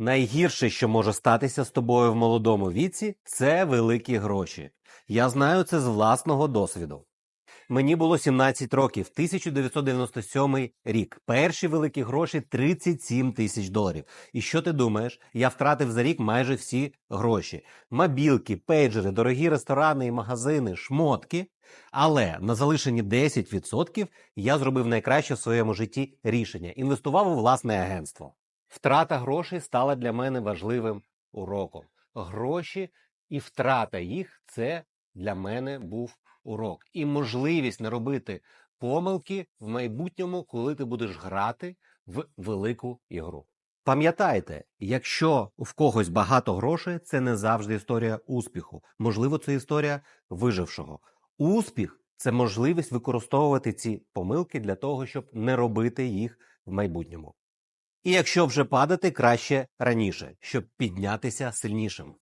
Найгірше, що може статися з тобою в молодому віці, це великі гроші. Я знаю це з власного досвіду. Мені було 17 років, 1997 рік. Перші великі гроші 37 тисяч доларів. І що ти думаєш? Я втратив за рік майже всі гроші: мобілки, пейджери, дорогі ресторани і магазини, шмотки. Але на залишені 10% я зробив найкраще в своєму житті рішення інвестував у власне агентство. Втрата грошей стала для мене важливим уроком. Гроші і втрата їх це для мене був урок. І можливість не робити помилки в майбутньому, коли ти будеш грати в велику ігру. Пам'ятайте, якщо в когось багато грошей, це не завжди історія успіху. Можливо, це історія вижившого. Успіх це можливість використовувати ці помилки для того, щоб не робити їх в майбутньому. І якщо вже падати, краще раніше, щоб піднятися сильнішим.